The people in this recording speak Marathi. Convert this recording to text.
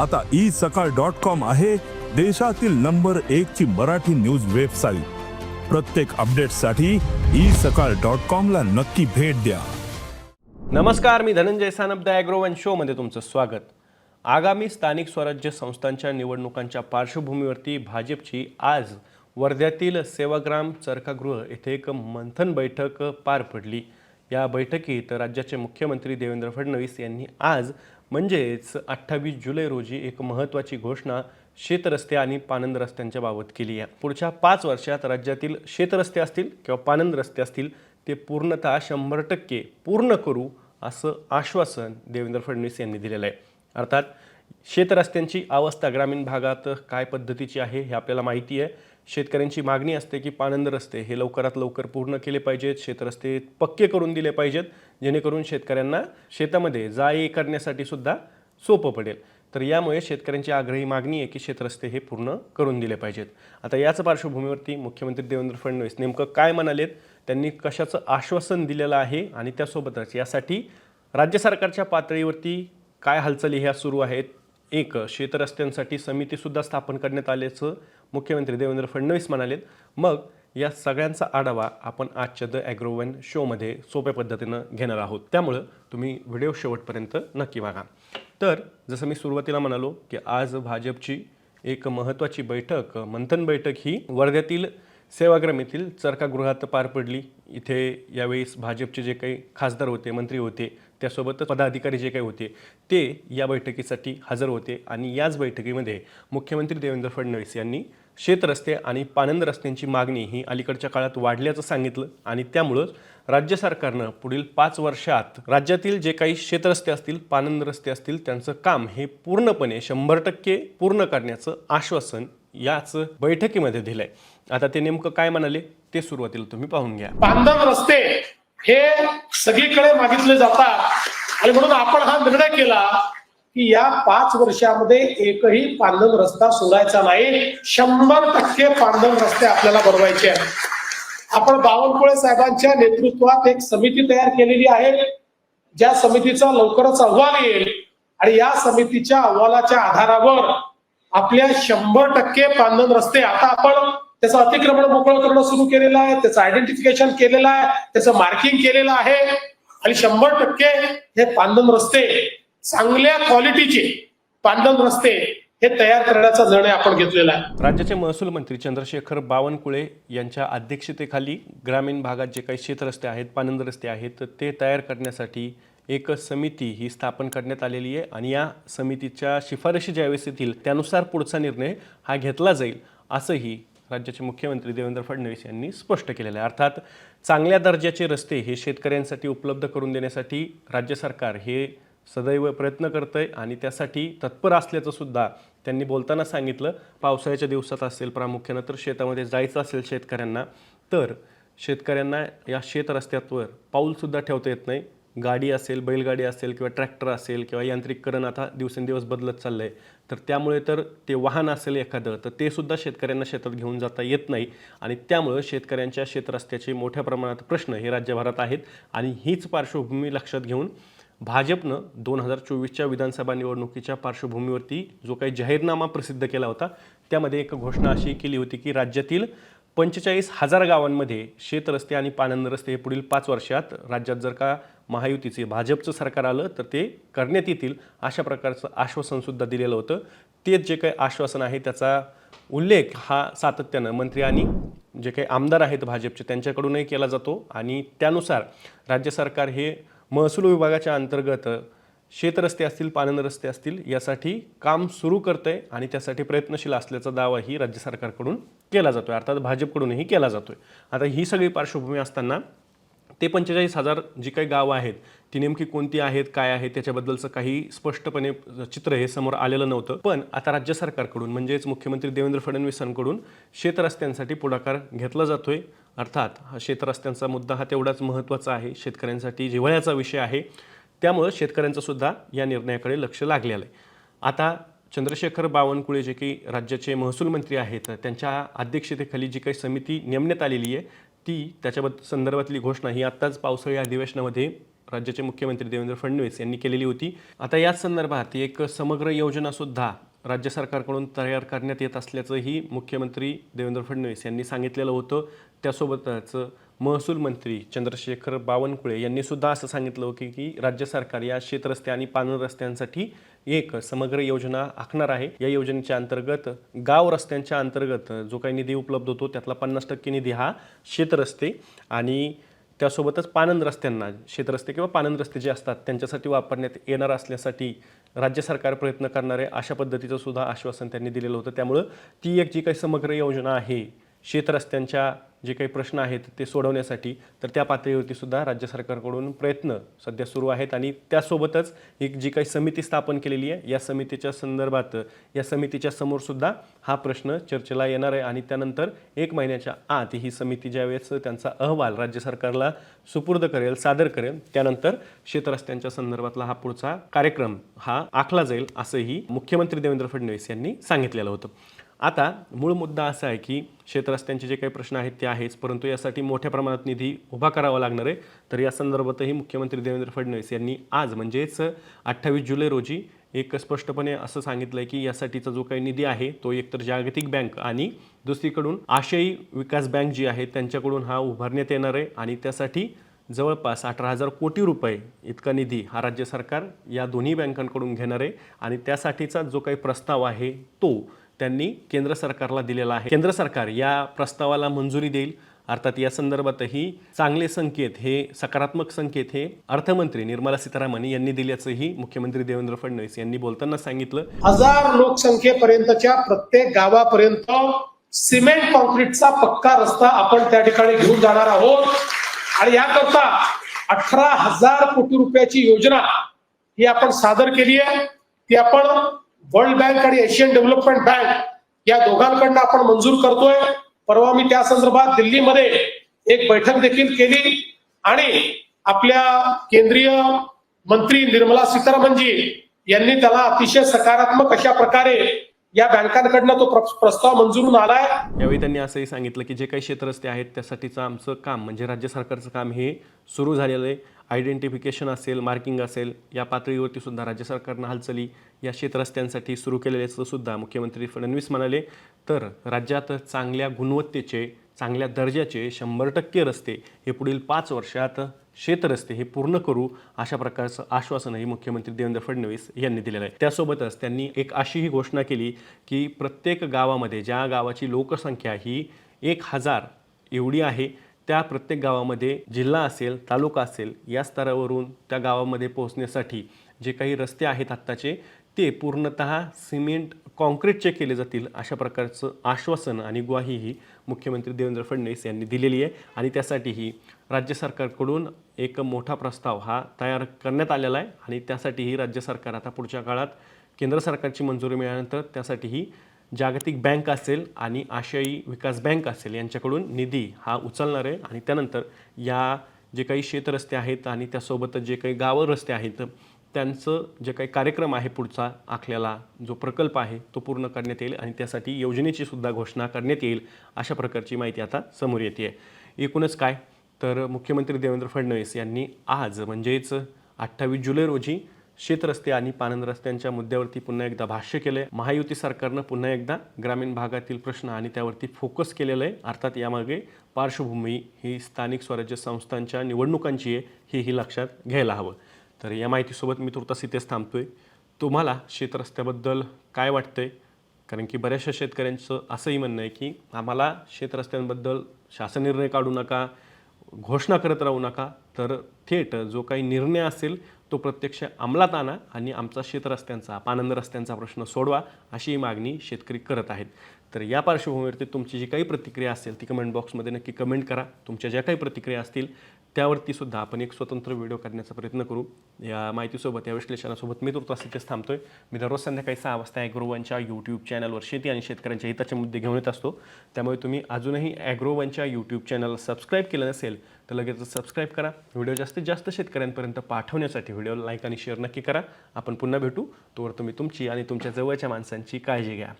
आता ई सकाळ डॉट कॉम आहे देशातील नंबर एक ची मराठी न्यूज वेबसाईट. प्रत्येक अपडेटसाठी ई सकाळ डॉट कॉम ला नक्की भेट द्या. नमस्कार मी धनंजय सानप द शो शोमध्ये तुमचं स्वागत. आगामी स्थानिक स्वराज्य संस्थांच्या निवडणुकांच्या पार्श्वभूमीवरती भाजपची आज वर्ध्यातील सेवाग्राम चरकागृह येथे एक मंथन बैठक पार पडली. या बैठकीत राज्याचे मुख्यमंत्री देवेंद्र फडणवीस यांनी आज म्हणजेच अठ्ठावीस जुलै रोजी एक महत्त्वाची घोषणा शेतरस्ते आणि पानंद रस्त्यांच्या बाबत केली आहे. पुढच्या पाच वर्षात राज्यातील शेतरस्ते असतील किंवा पानंद रस्ते असतील ते पूर्णतः शंभर टक्के पूर्ण करू असं आश्वासन देवेंद्र फडणवीस यांनी दिलेलं आहे. अर्थात शेतरस्त्यांची अवस्था ग्रामीण भागात काय पद्धतीची आहे हे आपल्याला माहिती आहे. शेतकऱ्यांची मागणी असते की पानंद रस्ते हे लवकरात लवकर पूर्ण केले पाहिजेत शेतरस्ते पक्के करून दिले पाहिजेत जेणेकरून शेतकऱ्यांना शेतामध्ये जा ये करण्यासाठी सुद्धा सोपं पडेल. तर यामुळे शेतकऱ्यांची आग्रही मागणी आहे की शेतरस्ते हे पूर्ण करून दिले पाहिजेत. आता याच पार्श्वभूमीवरती मुख्यमंत्री देवेंद्र फडणवीस नेमकं काय म्हणालेत त्यांनी कशाचं आश्वासन दिलेलं आहे आणि त्यासोबतच यासाठी राज्य सरकारच्या पातळीवरती काय हालचाली ह्या सुरू आहेत एक शेतरस्त्यांसाठी समितीसुद्धा स्थापन करण्यात आल्याचं मुख्यमंत्री देवेंद्र फडणवीस म्हणालेत. मग या सगळ्यांचा आढावा आपण आजच्या द ॲग्रोवन शोमध्ये सोप्या पद्धतीनं घेणार आहोत. त्यामुळं तुम्ही व्हिडिओ शेवटपर्यंत नक्की बघा. तर जसं मी सुरुवातीला म्हणालो की आज भाजपची एक महत्त्वाची बैठक मंथन बैठक ही वर्ध्यातील सेवाग्राम येथील चरकागृहात पार पडली. इथे यावेळेस भाजपचे जे काही खासदार होते मंत्री होते त्यासोबतच पदाधिकारी जे काही होते ते या बैठकीसाठी हजर होते आणि याच बैठकीमध्ये मुख्यमंत्री देवेंद्र फडणवीस यांनी शेतरस्ते आणि पानंद रस्त्यांची मागणी ही अलीकडच्या काळात वाढल्याचं सांगितलं आणि त्यामुळं राज्य सरकारनं पुढील पाच वर्षात राज्यातील जे काही शेतरस्ते असतील पानंद रस्ते असतील त्यांचं काम हे पूर्णपणे शंभर टक्के पूर्ण करण्याचं आश्वासन याच बैठकीमध्ये दिलंय. आता ते नेमकं काय म्हणाले ते सुरुवातीला तुम्ही पाहून घ्या. पानंद रस्ते हे सगळीकडे मागितले जातात. आणि म्हणून आपण हा निर्णय केला की या पाच वर्षामध्ये एकही पांधन रस्ता सोडायचा नाही. शंभर टक्के पांधन रस्ते आपल्याला बनवायचे आहेत. आपण बावनकुळे साहेबांच्या नेतृत्वात एक समिती तयार केलेली आहे. ज्या समितीचा लवकरच अहवाल येईल. आणि या समितीच्या अहवालाच्या आधारावर आपल्या शंभर टक्के पांधन रस्ते आता आपण त्याचं अतिक्रमण मोकळं करणं सुरू केलेलं आहे त्याचं आयडेंटिफिकेशन केलेलं आहे त्याचं मार्किंग केलेलं आहे. आणि शंभर टक्के हे पांदन रस्ते चांगल्या क्वालिटीचे पांदन रस्ते हे तयार करण्याचा निर्णय आपण घेतलेला आहे. राज्याचे महसूल मंत्री चंद्रशेखर बावनकुळे यांच्या अध्यक्षतेखाली ग्रामीण भागात जे काही शेतरस्ते आहेत पानंद रस्ते आहेत ते तयार करण्यासाठी एक समिती ही स्थापन करण्यात आलेली आहे. आणि या समितीच्या शिफारशी ज्यावेळेस येतील त्यानुसार पुढचा निर्णय हा घेतला जाईल असंही राज्याचे मुख्यमंत्री देवेंद्र फडणवीस यांनी स्पष्ट केलेलं आहे. अर्थात चांगल्या दर्जाचे रस्ते हे शेतकऱ्यांसाठी उपलब्ध करून देण्यासाठी राज्य सरकार हे सदैव प्रयत्न करतं आहे आणि त्यासाठी तत्पर असल्याचं सुद्धा त्यांनी बोलताना सांगितलं. पावसाळ्याच्या दिवसात असेल प्रामुख्यानं तर शेतामध्ये जायचं असेल शेतकऱ्यांना तर शेतकऱ्यांना या शेत रस्त्यावर पाऊलसुद्धा ठेवता येत नाही. गाडी असेल बैलगाडी असेल किंवा ट्रॅक्टर असेल किंवा यांत्रिककरण आता दिवसेंदिवस बदलत चाललं आहे तर त्यामुळे तर ते वाहन असेल एखादं तर ते सुद्धा शेतकऱ्यांना शेतात घेऊन जाता येत नाही. आणि त्यामुळं शेतकऱ्यांच्या शेतरस्त्याचे मोठ्या प्रमाणात प्रश्न हे राज्यभरात आहेत. आणि हीच पार्श्वभूमी लक्षात घेऊन भाजपनं दोन हजार चोवीसच्या विधानसभा निवडणुकीच्या पार्श्वभूमीवरती जो काही जाहीरनामा प्रसिद्ध केला होता त्यामध्ये एक घोषणा अशी केली होती की राज्यातील पंचेचाळीस हजार गावांमध्ये शेतरस्ते आणि पानंद रस्ते हे पुढील पाच वर्षात राज्यात जर का महायुतीचे भाजपचं सरकार आलं तर ते करण्यात येतील अशा प्रकारचं आश्वासनसुद्धा दिलेलं होतं. तेच जे काही आश्वासन आहे त्याचा उल्लेख हा सातत्यानं मंत्री आणि जे काही आमदार आहेत भाजपचे त्यांच्याकडूनही केला जातो. आणि त्यानुसार राज्य सरकार हे महसूल विभागाच्या अंतर्गत शेतरस्ते असतील पाणंद रस्ते असतील यासाठी काम सुरू करतंय आणि त्यासाठी प्रयत्नशील असल्याचा दावाही राज्य सरकारकडून केला जातोय. अर्थात भाजपकडूनही केला जातोय. आता ही सगळी पार्श्वभूमी असताना ते पंचेचाळीस हजार जी काही गावं आहेत ती नेमकी कोणती आहेत काय आहेत त्याच्याबद्दलचं काही स्पष्टपणे चित्र हे समोर आलेलं नव्हतं. पण आता राज्य सरकारकडून म्हणजेच मुख्यमंत्री देवेंद्र फडणवीसांकडून शेतरस्त्यांसाठी पुढाकार घेतला जातोय. अर्थात हा शेतरस्त्यांचा मुद्दा हा तेवढाच महत्त्वाचा आहे. शेतकऱ्यांसाठी जिव्हाळ्याचा विषय आहे. त्यामुळं शेतकऱ्यांचंसुद्धा या निर्णयाकडे लक्ष लागलेलं आहे. आता चंद्रशेखर बावनकुळे जे काही राज्याचे महसूल मंत्री आहेत त्यांच्या अध्यक्षतेखाली जी काही समिती नेमण्यात आलेली आहे ती त्याच्याबद्दल संदर्भातली घोषणा ही आत्ताच पावसाळी अधिवेशनामध्ये राज्याचे मुख्यमंत्री देवेंद्र फडणवीस यांनी केलेली होती. आता याच संदर्भात एक समग्र योजनासुद्धा राज्य सरकारकडून तयार करण्यात येत असल्याचंही मुख्यमंत्री देवेंद्र फडणवीस यांनी सांगितलेलं होतं. त्यासोबतच महसूल मंत्री चंद्रशेखर बावनकुळे यांनी सुद्धा असं सांगितलं होतं की राज्य सरकार या शेतरस्ते आणि पानर रस्त्यांसाठी एक समग्र योजना आखणार आहे. या योजनेच्या अंतर्गत गाव रस्त्यांच्या अंतर्गत जो काही निधी उपलब्ध होतो त्यातला पन्नास टक्के निधी हा शेतरस्ते आणि त्यासोबतच पानंद रस्त्यांना शेतरस्ते किंवा पानंद रस्ते जे असतात त्यांच्यासाठी वापरण्यात येणार असल्यासाठी राज्य सरकार प्रयत्न करणार आहे अशा पद्धतीचं सुद्धा आश्वासन त्यांनी दिलेलं होतं. त्यामुळं ती एक जी काही समग्र योजना आहे शेतरस्त्यांच्या जे काही प्रश्न आहेत ते सोडवण्यासाठी तर त्या पातळीवरती सुद्धा राज्य सरकारकडून प्रयत्न सध्या सुरू आहेत आणि त्यासोबतच एक जी काही समिती स्थापन केलेली आहे या समितीच्या संदर्भात या समितीच्या समोर सुद्धा हा प्रश्न चर्चेला येणार आहे आणि त्यानंतर एक महिन्याच्या आत ही समिती ज्यावेळेस त्यांचा अहवाल राज्य सरकारला सुपूर्द करेल सादर करेल त्यानंतर शेतरस्त्यांच्या संदर्भातला हा पुढचा कार्यक्रम हा आखला जाईल असंही मुख्यमंत्री देवेंद्र फडणवीस यांनी सांगितलेलं होतं. आता मूळ मुद्दा असा आहे की शेतरस्त्यांचे जे काही प्रश्न आहेत ते आहेच परंतु यासाठी मोठ्या प्रमाणात निधी उभा करावा लागणार आहे. तर या संदर्भातही मुख्यमंत्री देवेंद्र फडणवीस यांनी आज म्हणजेच अठ्ठावीस जुलै रोजी एक स्पष्टपणे असं सांगितलं आहे की यासाठीचा जो काही निधी आहे तो एकतर जागतिक बँक आणि दुसरीकडून आशियाई विकास बँक जी आहे त्यांच्याकडून हा उभारण्यात येणार आहे. आणि त्यासाठी जवळपास अठरा हजार कोटी रुपये इतका निधी हा राज्य सरकार या दोन्ही बँकांकडून घेणार आहे. आणि त्यासाठीचा जो काही प्रस्ताव आहे तो त्यांनी केंद्र सरकारला दिलेला आहे. केंद्र सरकार या प्रस्तावाला मंजुरी देईल. अर्थात या संदर्भातही चांगले संकेत हे सकारात्मक संकेत हे अर्थमंत्री निर्मला सीतारामन यांनी दिल्याचंही मुख्यमंत्री देवेंद्र फडणवीस यांनी बोलताना सांगितलं. हजार लोकसंख्येपर्यंतच्या प्रत्येक गावापर्यंत सिमेंट कॉन्क्रीटचा पक्का रस्ता आपण त्या ठिकाणी घेऊन जाणार आहोत. आणि याकरता अठरा हजार कोटी रुपयाची योजना ही आपण सादर केली आहे. ती आपण वर्ल्ड बँक आणि एशियन डेव्हलपमेंट बँक या दोघांकडनं आपण मंजूर करतोय. परवा मी त्या संदर्भात दिल्लीमध्ये एक बैठक देखील केली आणि आपल्या केंद्रीय मंत्री निर्मला सीतारामनजी यांनी त्याला अतिशय सकारात्मक अशा प्रकारे या बँकांकडनं तो प्रस्ताव मंजूरून आलाय. यावेळी त्यांनी असंही सांगितलं की जे काही क्षेत्ररस्ते आहेत त्यासाठीचं आमचं काम म्हणजे राज्य सरकारचं काम हे सुरू झालेलं आहे. आयडेंटिफिकेशन असेल मार्किंग असेल या पातळीवरती सुद्धा राज्य सरकारनं हालचाली या शेतरस्त्यांसाठी सुरू केलेल्याचं सुद्धा मुख्यमंत्री फडणवीस म्हणाले. तर राज्यात चांगल्या गुणवत्तेचे चांगल्या दर्जाचे शंभर टक्के रस्ते हे पुढील पाच वर्षात शेतरस्ते हे पूर्ण करू अशा प्रकारचं आश्वासनही मुख्यमंत्री देवेंद्र फडणवीस यांनी दिलेलं आहे. त्यासोबतच त्यांनी एक अशीही घोषणा केली की प्रत्येक गावामध्ये ज्या गावाची लोकसंख्या ही एक हजार एवढी आहे त्या प्रत्येक गावामध्ये जिल्हा असेल तालुका असेल या स्तरावरून त्या गावामध्ये पोहोचण्यासाठी जे काही रस्ते आहेत आत्ताचे ते पूर्णतः सिमेंट कॉन्क्रीटचे केले जातील अशा प्रकारचं आश्वासन आणि ग्वाहीही मुख्यमंत्री देवेंद्र फडणवीस यांनी दिलेली आहे. आणि त्यासाठीही राज्य सरकारकडून एक मोठा प्रस्ताव हा तयार करण्यात आलेला आहे. आणि त्यासाठीही राज्य सरकार आता पुढच्या काळात केंद्र सरकारची मंजुरी मिळाल्यानंतर त्यासाठीही जागतिक बँक असेल आणि आशियाई विकास बँक असेल यांच्याकडून निधी हा उचलणार आहे. आणि त्यानंतर या जे काही शेतरस्ते आहेत आणि त्यासोबतच जे काही गावं रस्ते आहेत त्यांचं जे काही कार्यक्रम आहे पुढचा आखलेला जो प्रकल्प आहे तो पूर्ण करण्यात येईल आणि त्यासाठी योजनेची सुद्धा घोषणा करण्यात येईल अशा प्रकारची माहिती आता समोर येते. आहे एकूणच काय? तर मुख्यमंत्री देवेंद्र फडणवीस यांनी आज म्हणजेच अठ्ठावीस जुलै रोजी शेतरस्ते आणि पानंद रस्त्यांच्या मुद्द्यावरती पुन्हा एकदा भाष्य केलंय. महायुती सरकारनं पुन्हा एकदा ग्रामीण भागातील प्रश्न आणि त्यावरती फोकस केलेलं आहे. अर्थात यामागे पार्श्वभूमी ही स्थानिक स्वराज्य संस्थांच्या निवडणुकांची आहे हे ही लक्षात घ्यायला हवं. तर या माहितीसोबत मी तुर्तास इथेच थांबतोय. तुम्हाला शेतरस्त्याबद्दल काय वाटतंय? कारण की बऱ्याचशा शेतकऱ्यांचं असंही म्हणणं आहे की आम्हाला शेतरस्त्यांबद्दल शासन निर्णय काढू नका घोषणा करत राहू नका. तर थेट जो काही निर्णय असेल तो प्रत्यक्ष अंमलात आणा आणि आमचा शेतरस्त्यांचा पानंद रस्त्यांचा प्रश्न सोडवा अशी मागणी शेतकरी करत आहेत. तर या पार्श्वभूमीवरती तुमची जी काही प्रतिक्रिया असेल ती कमेंट बॉक्समध्ये नक्की कमेंट करा. तुमच्या ज्या काही प्रतिक्रिया असतील त्यावरती सुद्धा आपण एक स्वतंत्र व्हिडिओ करण्याचा प्रयत्न करू. या माहितीसोबत या विश्लेषणासोबत मी तुर्तास इथेच थांबतोय. मी दररोज संध्याकाळी सहा वाजता ॲग्रोवनच्या यूट्यूब चॅनलवर शेती आणि शेतकऱ्यांच्या हिताचे मुद्दे घेऊन येत असतो. त्यामुळे तुम्ही अजूनही ॲग्रोवनच्या यूट्यूब चॅनलला सबस्क्राईब केलं नसेल तर लगेच सबस्क्राईब करा. व्हिडिओ जास्तीत जास्त शेतकऱ्यांपर्यंत पाठवण्यासाठी व्हिडिओ लाईक आणि शेअर नक्की करा. आपण पुन्हा भेटू. तोवर तुम्ही तुमची आणि तुमच्या जवळच्या माणसांची काळजी घ्या.